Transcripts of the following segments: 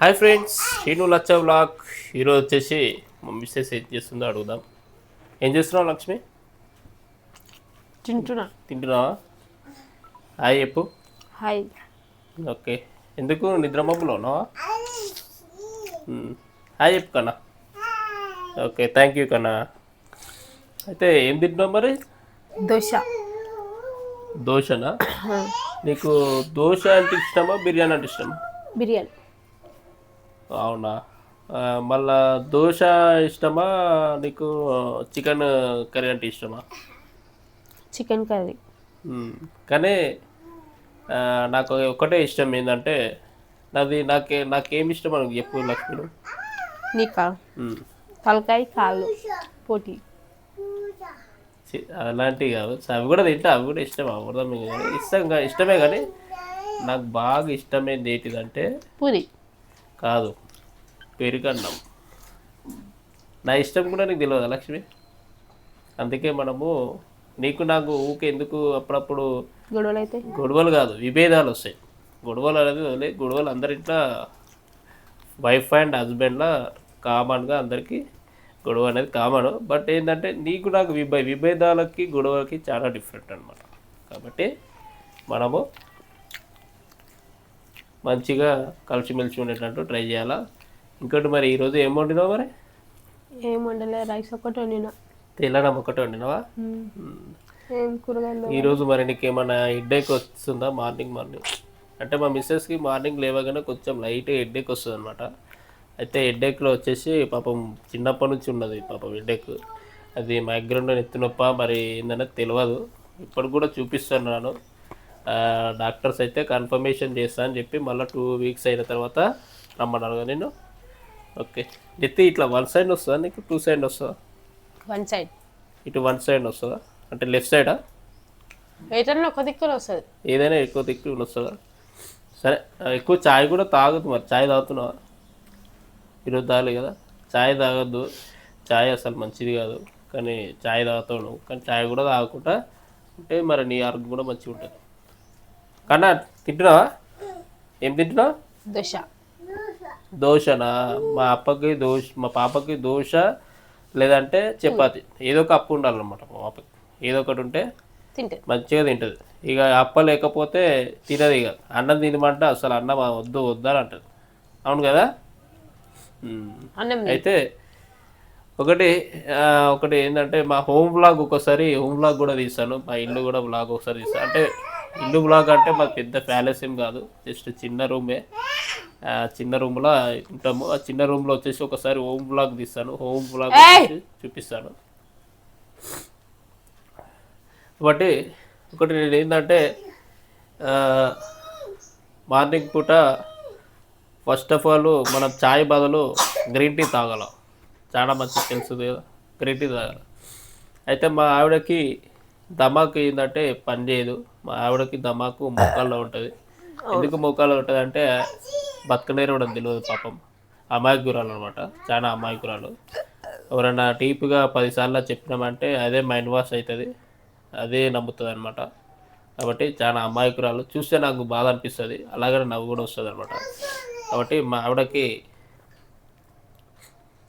Hi friends Srinu లచ్చ blog ఈరోజు వచ్చేసి మా మిస్సెస్ ఏం చేస్తుందో అడుగుదాం. ఏం చేస్తున్నావు లక్ష్మి? తింటున్నా. తింటున్నావా? హాయ్ చెప్పు. హాయ్. ఓకే. ఎందుకు? నిద్రమబ్బులో ఉన్నావా. హాయ్ చెప్పు కన్నా. ఓకే థ్యాంక్ యూ కన్నా. అయితే ఏం తింటున్నావు మరి? దోశ. దోశనా? నీకు దోశ అంటే ఇష్టమా బిర్యానీ అంటే ఇష్టమా? బిర్యానీ. అవునా? మళ్ళా దోశ ఇష్టమా? నీకు చికెన్ కర్రీ అంటే ఇష్టమా? Chicken curry. కానీ నాకు ఒకటే ఇష్టం ఏంటంటే నాది నాకే నాకేం ఇష్టం అని చెప్పు లక్ష్మి నీకా? తలకాయ కాళ్ళు పోటీ. అలాంటివి కాదు. అవి కూడా తింటా అవి కూడా ఇష్టం అవ్వడం కానీ ఇష్టం ఇష్టమే కానీ నాకు బాగా ఇష్టమైంది ఏంటిదంటే పూరి. కాదు. పెరుగన్నం. నా ఇష్టం కూడా నీకు తెలియదు లక్ష్మి? అందుకే మనము నీకు నాకు ఊకే ఎందుకు అప్పుడప్పుడు గొడవలు అయితే గొడవలు కాదు విభేదాలు వస్తాయి. గొడవలు అనేది వదిలే గొడవలు అందరింట్లో వైఫ్ అండ్ హస్బెండ్లా కామన్గా అందరికీ గొడవ అనేది కామన్. బట్ ఏంటంటే నీకు నాకు విభ విభేదాలకి గొడవలకి చాలా డిఫరెంట్ అనమాట కాబట్టి మనము మంచిగా కలిసిమెలిసి ఉండేటట్టు ట్రై చేయాలా? ఇంకోటి మరి ఈరోజు ఏం వండినావు మరి? ఏం వండలే రైస్ ఒకటి వండినా. తెల్లడం ఒకటే వండినావా? ఏం కూరగాయలు ఈరోజు మరి నీకు ఏమైనా హెడ్ఏక్ వస్తుందా మార్నింగ్ మార్నింగ్? అంటే మా మిస్సెస్కి మార్నింగ్ లేవగానే కొంచెం లైట్ హెడ్ఏక్ వస్తుంది అనమాట అయితే హెడ్ఏక్లో వచ్చేసి పాపం చిన్నప్పటి నుంచి ఉన్నది పాపం హెడ్ఏక్ అది మైగ్రేన్ ఎత్తు నొప్ప మరి ఏందనేది తెలియదు ఇప్పటికి కూడా చూపిస్తున్నాను. డాక్టర్స్ అయితే కన్ఫర్మేషన్ చేస్తా అని చెప్పి మళ్ళీ టూ వీక్స్ అయిన తర్వాత రమ్మన్నారు కదా నేను ఓకే ఎత్తి ఇట్లా వన్ సైడ్ వస్తుందా నీకు? టూ సైడ్ వస్తుందా? వన్ సైడ్ ఇటు వన్ సైడ్ వస్తుందా? అంటే లెఫ్ట్ సైడా ఎటన్నా ఒక వస్తుంది. ఏదైనా ఎక్కువ తిక్కు వస్తుందా? సరే ఎక్కువ చాయ్ కూడా తాగదు మరి. చాయ్ తాగుతున్నావా? ఈరోజు తాగలే కదా? చాయ్ తాగొద్దు. చాయ్ అసలు మంచిది కాదు. కానీ చాయ్ తాగుతావు కానీ చాయ్ కూడా తాగకుండా ఉంటే మరి నీ ఆరోగ్యం కూడా మంచిగా ఉంటుంది. కన్నా తింటున్నావా? ఏం తింటున్నావు? దోశ. దోశనా? మా అప్పకి దోశ మా పాపకి దోశ లేదంటే చపాతి. ఏదో ఒక అప్పు ఉండాలన్నమాట మా పాపకి. ఏదో ఒకటి ఉంటే తింటుంది. మంచిగా తింటుంది. ఇక అప్ప లేకపోతే తినదు ఇక. అన్నం తినమంటే అసలు అన్నం వద్దు వద్దని అంటది. అవును కదా? అయితే ఒకటి ఒకటి ఏంటంటే మా హోమ్ బ్లాగ్ ఒకసారి హోమ్ బ్లాగ్ కూడా తీస్తాను. మా ఇల్లు కూడా బ్లాగ్ ఒకసారి తీస్తాను అంటే ఇల్లు బ్లాగ్ అంటే మాకు పెద్ద ప్యాలెస్ ఏం కాదు. జస్ట్ చిన్న రూమే. చిన్న రూమ్లో ఉంటాము. ఆ చిన్న రూమ్లో వచ్చేసి ఒకసారి హోమ్ బ్లాగ్ తీస్తాను. హోమ్ బ్లాగ్ చూపిస్తాను. కాబట్టి ఒకటి నేను ఏంటంటే మార్నింగ్ పూట ఫస్ట్ ఆఫ్ ఆల్ మనం చాయ్ బదులు గ్రీన్ టీ తాగాల. చాలా మంచిది కదా. గ్రీన్ టీ తాగాలి. అయితే మా ఆవిడకి దమాకు ఏంటంటే పని చేయదు. మా ఆవిడకి దమాకు మోకాల్లో ఉంటుంది. ఎందుకు మోకాల్లో ఉంటుంది అంటే బతకలేరు కూడా తెలియదు పాపం. అమాయకురాలు అనమాట చాలా అమాయకురాలు. ఎవరైనా డీప్గా పదిసార్లు చెప్పినామంటే అదే మైండ్ వాష్ అవుతుంది అదే నమ్ముతుంది అనమాట కాబట్టి చాలా అమాయకురాలు. చూస్తే నాకు బాధ అనిపిస్తుంది. అలాగనే నవ్వు కూడా వస్తుంది అనమాట కాబట్టి మా ఆవిడకి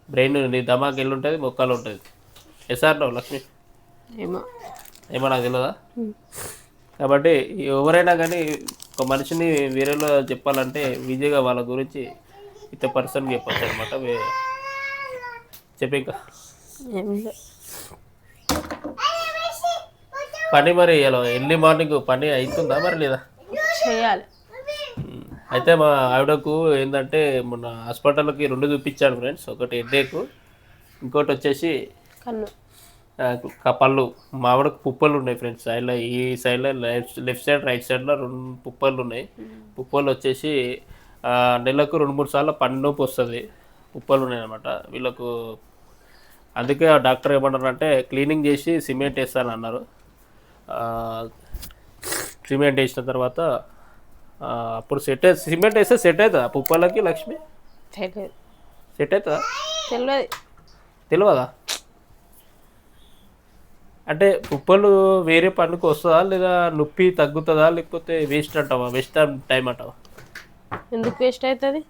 బ్రెయిన్ నీ దమాకి వెళ్ళి ఉంటుంది. మొక్కలు ఉంటుంది నవ్వు లక్ష్మి. ఏమో. ఏమో నాకు తెలియదా కాబట్టి ఎవరైనా కానీ ఒక మనిషిని వేరేలో చెప్పాలంటే విజయ్గా వాళ్ళ గురించి ఇత పర్సన్ చెప్పచ్చు అనమాట చెప్పి ఇంకా. పని మరి ఇలా ఎర్లీ మార్నింగ్ పని అవుతుందా మరి లేదా? చేయాలి. అయితే మా ఆవిడకు ఏంటంటే మొన్న హాస్పిటల్కి రెండు చూపించాను ఫ్రెండ్స్ ఒకటి హెడ్ఏక్ ఇంకోటి వచ్చేసి కన్ను. పళ్ళు మా ఆవిడకు పుప్పలు ఉన్నాయి ఫ్రెండ్స్ సైడ్లో ఈ సైడ్లో లెఫ్ట్ లెఫ్ట్ సైడ్ రైట్ సైడ్లో రెండు పుప్పలు ఉన్నాయి. పుప్పలు వచ్చేసి నెలకు రెండు మూడు సార్లు పన్ను నొప్పి వస్తుంది. పుప్పలు ఉన్నాయి అనమాట వీళ్ళకు అందుకే డాక్టర్ ఏమన్నారంటే క్లీనింగ్ చేసి సిమెంట్ వేస్తాను అన్నారు. సిమెంట్ వేసిన తర్వాత అప్పుడు సెట్ సిమెంట్ వేస్తే సెట్ అవుతుందా పుప్పలకి లక్ష్మి? సెట్ అవుతుందా? తెలియదు తెలియదా అంటే ఉప్పలు వేరే పనులకు వస్తుందా లేదా నొప్పి తగ్గుతుందా లేకపోతే వేస్ట్ అంటావా? వేస్ట్ టైం అంటావా? ఎందుకు వేస్ట్ అవుతుంది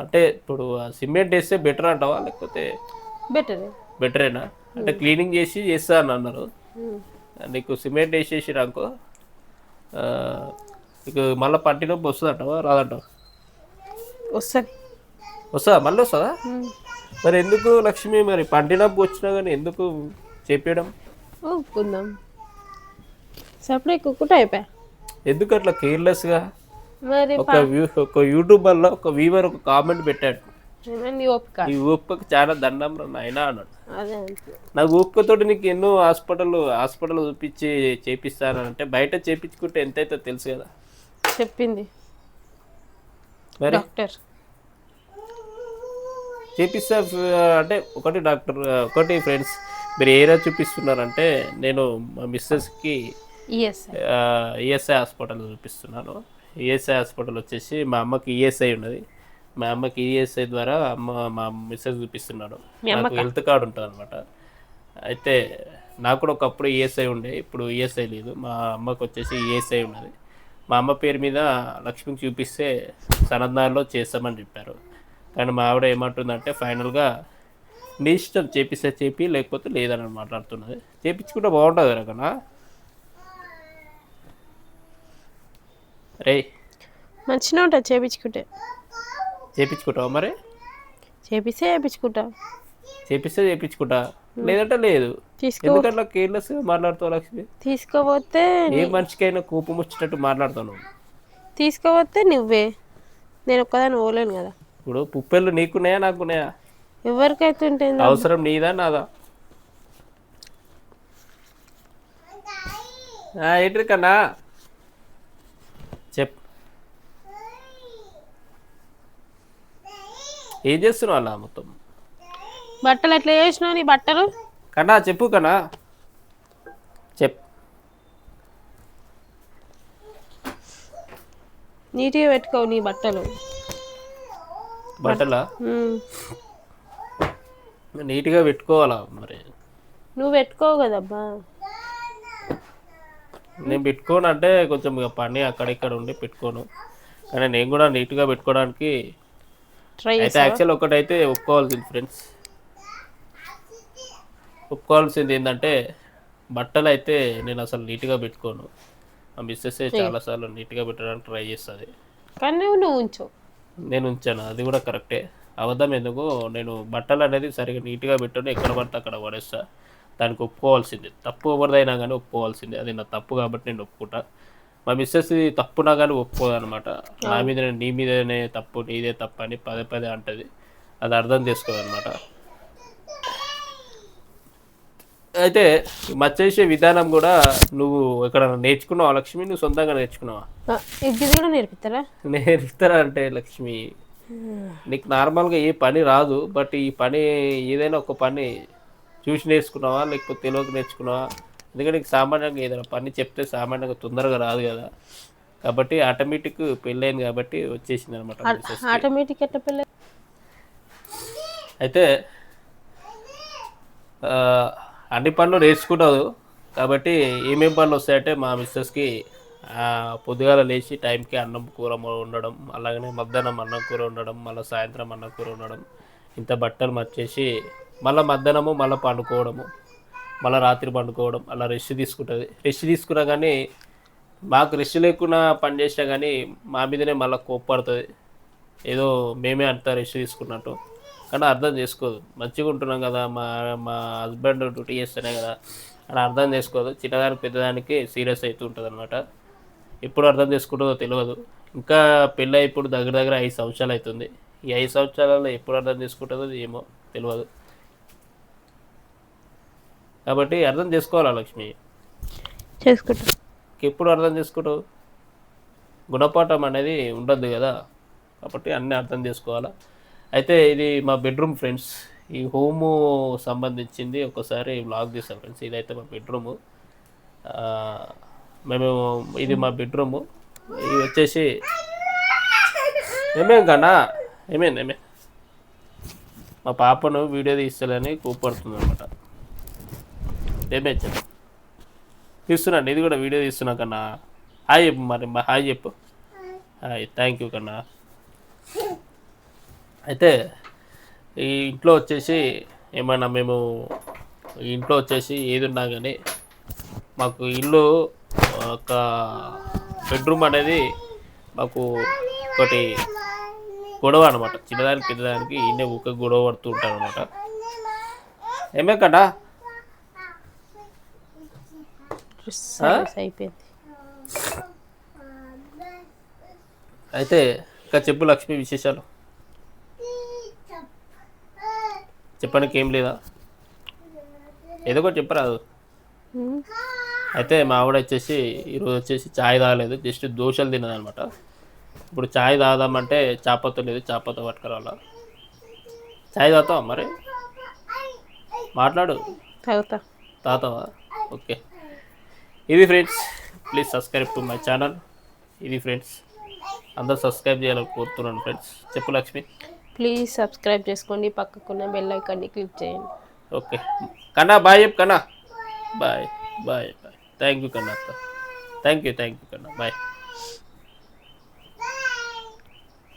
అంటే ఇప్పుడు సిమెంట్ వేస్తే బెటర్ అంటావా లేకపోతే బెటర్ బెటరేనా అంటే క్లీనింగ్ చేసి చేస్తా అని అన్నారు. నీకు సిమెంట్ వేసేసి రాకో నీకు మళ్ళీ పట్టి నొప్పి వస్తుంది అంటావా? రాదంటావా? వస్తుంది. వస్తుందా? మళ్ళీ వస్తుందా? మరి ఎందుకు లక్ష్మి? మరి పంటి నొప్పి వచ్చినా కానీ ఎందుకు చెప్పడం ఊపుకుందాం సపరేట్ కుక్కుంటే అయిపోయా? ఎందుకు అట్లా కేర్లెస్గా మరి ఒక వ్యూ ఒక యూట్యూబర్లో ఒక వీవర్ ఒక కామెంట్ పెట్టాడు. ఓపిక. ఈ ఓపికకు చాలా దండం రా నాయనా అన్నాడు. అదే నాకు ఓపికతోటి నీకు ఎన్నో హాస్పిటల్ హాస్పిటల్ చూపించి చేపిస్తానంటే బయట చేపించుకుంటే ఎంత అవుతుందో తెలుసు కదా. చెప్పింది. మరి? డాక్టర్. చేపిస్తా అంటే ఒకటి డాక్టర్ ఒకటి ఫ్రెండ్స్ మీరు ఏరియా చూపిస్తున్నారంటే నేను మా మిస్సెస్కి ఈఎస్ఐ ఈఎస్ఐ హాస్పిటల్ చూపిస్తున్నాను. ఈఎస్ఐ హాస్పిటల్ వచ్చేసి మా అమ్మకి ఈఎస్ఐ ఉన్నది. మా అమ్మకి ఈఎస్ఐ ద్వారా అమ్మ మా మిస్సెస్ చూపిస్తున్నాడు. నాకు హెల్త్ కార్డు ఉంటుంది అనమాట అయితే నాకు కూడా ఒకప్పుడు ఈఎస్ఐ ఉండే ఇప్పుడు ఈఎస్ఐ లేదు. మా అమ్మకి వచ్చేసి ఈఎస్ఐ ఉన్నది. మా అమ్మ పేరు మీద లక్ష్మికి చూపిస్తే సనద్నార్లో చేస్తామని చెప్పారు. కానీ మా ఆవిడ ఏమంటుందంటే ఫైనల్గా నీ ఇష్టం చేపిస్తే చేపి లేకపోతే లేదని మాట్లాడుతున్నది. చేపించుకుంటే బాగుంటుంది రకనా రే మంచిగా ఉంటుంది చేపించుకుంటే. చేపించుకుంటావా మరి? చేపిస్తే చేపించుకుంటా. చేపిస్తే చేపించుకుంటా. లేదంటే లేదు. తీసుకో. ఎందుకంటే కేర్లెస్గా మాట్లాడుతావు లక్ష్మి? తీసుకోపోతే ఏ మనిషికైనా కోపం వచ్చినట్టు మాట్లాడుతావు నువ్వు. తీసుకోపోతే నువ్వే. నేను ఒక్కదాన్ని పోలేను కదా. ఇప్పుడు పుప్పెళ్ళు నీకున్నాయా నాకున్నాయా? ఎవరికైతే ఉంటుంది. అవసరం నీదా నాదా? ఏంటి కన్నా? చెప్ ఏం చేస్తున్నావు అలా మొత్తం? బట్టలు ఎట్లా చేసినావు నీ బట్టలు? కన్నా చెప్పు కన్నా. చెప్ నీట్గా పెట్టుకోవు నీ బట్టలు. బట్టలా. నీట్గా పెట్టుకోవాలా మరి? నువ్వు పెట్టుకోవు కదబ్బా. నేను పెట్టుకోను అంటే కొంచెం ఇక పని అక్కడిక్కడ ఉండి పెట్టుకోను. కానీ నేను కూడా నీట్గా పెట్టుకోవడానికి ట్రై అయితే యాక్చువల్ ఒకటైతే ఒప్పుకోవాల్సింది ఫ్రెండ్స్ ఒప్పుకోవాల్సింది ఏంటంటే బట్టలు అయితే నేను అసలు నీట్గా పెట్టుకోను. మా మిస్సెస్ చాలాసార్లు నీట్గా పెట్టడానికి ట్రై చేస్తుంది. కానీ నువ్వు ఉంచు. నేను ఉంచాను అది కూడా కరెక్టే అబద్ధం ఎందుకు నేను బట్టలు అనేది సరిగా నీట్గా పెట్టను ఎక్కడ పడితే అక్కడ పడేస్తా. దానికి ఒప్పుకోవాల్సింది. తప్పు ఎవరిదైనా కానీ ఒప్పుకోవాల్సింది. అది నా తప్పు కాబట్టి నేను ఒప్పుకుంటా. మా మిస్సెస్ తప్పునా కానీ ఒప్పుకోదు అనమాట నా మీద నీ మీదనే తప్పు నీదే తప్పు అని పదే పదే అంటది. అది అర్థం చేసుకోదన్నమాట. అయితే ఈ మచ్చ చేసే విధానం కూడా నువ్వు ఎక్కడ నేర్చుకున్నావా లక్ష్మి? నువ్వు సొంతంగా నేర్చుకున్నావా? ఆ, ఇది కూడా నేర్పిస్తారా నేర్పుతారా అంటే లక్ష్మి? నీకు నార్మల్గా ఏ పని రాదు బట్ ఈ పని ఏదైనా ఒక పని చూసి నేర్చుకున్నావా లేకపోతే తెలియక నేర్చుకున్నావా? ఎందుకంటే నీకు సామాన్యంగా ఏదైనా పని చెప్తే సామాన్యంగా తొందరగా రాదు కదా. కాబట్టి ఆటోమేటిక్ పెళ్ళైంది కాబట్టి వచ్చేసింది అనమాట ఆటోమేటిక్ ఎట్లా పిల్ల అయితే అన్ని పనులు నేర్చుకుంటావు కాబట్టి ఏమేం పనులు వస్తాయంటే మా మిస్సెస్కి పొద్దుగాల లేచి టైంకి అన్నం కూర ఉండడం అలాగనే మధ్యాహ్నం అన్నం కూర ఉండడం మళ్ళీ సాయంత్రం అన్నం కూర ఉండడం ఇంత బట్టలు మర్చేసి మళ్ళీ మధ్యాహ్నము మళ్ళీ పండుకోవడము మళ్ళీ రాత్రి పండుకోవడం అలా రెస్ట్ తీసుకుంటుంది. రెస్ట్ తీసుకున్నా కానీ మాకు రెస్ట్ లేకుండా పని చేసినా కానీ మా మీదనే మళ్ళీ కోప్పడుతుంది ఏదో మేమే అంతా రెస్ట్ తీసుకున్నట్టు. కానీ అర్థం చేసుకోదు. మంచిగా ఉంటున్నాం కదా మా మా హస్బెండ్ డ్యూటీ చేస్తేనే కదా అని అర్థం చేసుకోదు. చిన్నదానికి పెద్దదానికి సీరియస్ అవుతూ ఉంటుంది అనమాట ఎప్పుడు అర్థం చేసుకుంటుందో తెలియదు ఇంకా పెళ్ళి ఇప్పుడు దగ్గర దగ్గర ఐదు సంవత్సరాలు అవుతుంది. ఈ ఐదు సంవత్సరాలలో ఎప్పుడు అర్థం చేసుకుంటుందో ఏమో తెలియదు కాబట్టి అర్థం చేసుకోవాలా లక్ష్మి? చేసుకుంటా. ఎప్పుడు అర్థం చేసుకుంటావు? గుణపాఠం అనేది ఉండద్దు కదా. కాబట్టి అన్నీ అర్థం చేసుకోవాలా. అయితే ఇది మా బెడ్రూమ్ ఫ్రెండ్స్ ఈ హోము సంబంధించింది ఒకసారి వ్లాగ్ తీసాం ఫ్రెండ్స్. ఇదైతే మా బెడ్రూము. మేము ఇది మా బెడ్రూము ఇది వచ్చేసి ఏమేం కన్నా? ఏమేం ఏమే? మా పాపను వీడియో తీస్తలేని కూపడుతుంది అనమాట ఏమే చెప్పు? తీస్తున్నాను ఇది కూడా వీడియో తీస్తున్నా కన్నా. హాయ్ చెప్పు మరి మా హాయ్ చెప్పు. హాయ్ థ్యాంక్ యూ కన్నా. అయితే ఈ ఇంట్లో వచ్చేసి ఏమైనా మేము ఇంట్లో వచ్చేసి ఏది ఉన్నా కానీ మాకు ఇల్లు ఒక బెడ్రూమ్ అనేది మాకు ఒకటి గొడవ అనమాట చిన్నదానికి పెద్దదానికి ఈయన ఊక గొడవ పడుతూ ఉంటారు అనమాట ఏమే కదా అయితే ఇంకా చెప్పు లక్ష్మి విశేషాలు. చెప్పడానికి ఏం లేదా? ఏదో ఒకటి చెప్పరాదు. అయితే మా ఆవిడ వచ్చేసి ఈరోజు వచ్చేసి చాయ్ తాగలేదు జస్ట్ దోశలు తిన్నదనమాట. ఇప్పుడు చాయ్ తాగదామంటే చాపతో లేదు చాపతో పట్టుకురావాలా? చాయ్ తాగుతావా మరి? మాట్లాడు. తాగుతా. తాతావా ఓకే. ఇది friends please subscribe to my channel. ఇది ఫ్రెండ్స్ అందరూ సబ్స్క్రైబ్ చేయాలని కోరుతున్నాను ఫ్రెండ్స్. చెప్పు లక్ష్మి. ప్లీజ్ సబ్స్క్రైబ్ చేసుకోండి పక్కకున్న బెల్ ఐకాన్ని క్లిక్ చేయండి. ఓకే. కన్నా బాయ్ చెప్పు కన్నా. Bye bye. థ్యాంక్ యూ కన్నా థ్యాంక్ యూ థ్యాంక్ యూ కన్నా. బాయ్.